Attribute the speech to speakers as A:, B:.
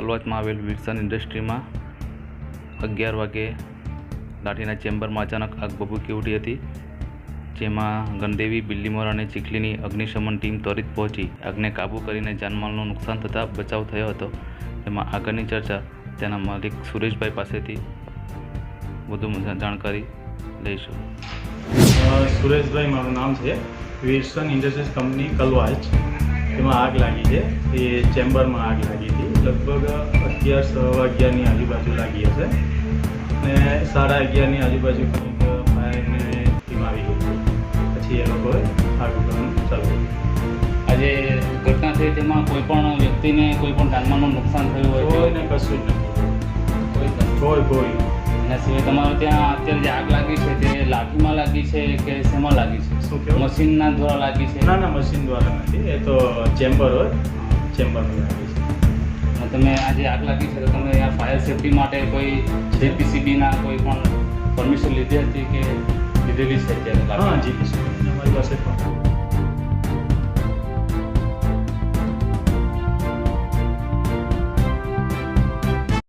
A: કલવાચમાં આવેલ વિલ્સન ઇન્ડસ્ટ્રીમાં અગિયાર વાગે લાઠીના ચેમ્બરમાં અચાનક આગ ભભૂકી ઉઠી હતી, જેમાં ગણદેવી બિલ્લીમોર અને ચીખલીની અગ્નિશમન ટીમ ત્વરિત પહોંચી. આગને કાબૂ કરીને જાનમાલનું નુકસાન થતાં બચાવ થયો હતો. તેમાં આગળની ચર્ચા તેના માલિક સુરેશભાઈ પાસેથી વધુ જાણકારી લઈશું.
B: સુરેશભાઈ, મારું નામ છે. વિલ્સન ઇન્ડસ્ટ્રીઝ કંપની કલવાચ એમાં આગ લાગી છે. એ ચેમ્બરમાં આગ લાગી હતી. લગભગ અગિયાર સો વાગ્યાની આજુબાજુ લાગી હશે. ને સાડા અગિયારની આજુબાજુ કંઈક ફાયરની ટીમ આવી ગઈ પછી એ લોકોએ આગળ ઉગાડવાનું ચાલુ કર્યું.
C: આજે ઘટના થઈ તેમાં કોઈ પણ વ્યક્તિને કોઈ પણ જાનમાલનું નુકસાન થયું હોય
B: કોઈને કશું જ નથી.
C: કોઈ.
B: કોઈ
C: એના સિવાય તમારે ત્યાં અત્યારે જે આગ લાગી છે તે લાઠીમાં લાગી છે કે શેમાં લાગી છે?
B: શું કે
C: મશીનના દ્વારા લાગી છે?
B: ના ના મશીન દ્વારા નથી. એ તો ચેમ્બર હોય. ચેમ્બરમાં લાગી છે.
C: તમે આજે આગ લાગી છે તો તમે અહીંયા ફાયર સેફટી માટે કોઈ જેપીસીબીના કોઈ પણ પરમિશન લીધી હતી કે લીધેલી છે અત્યારે?
B: હા જીપીસીબી અમારી પાસે પણ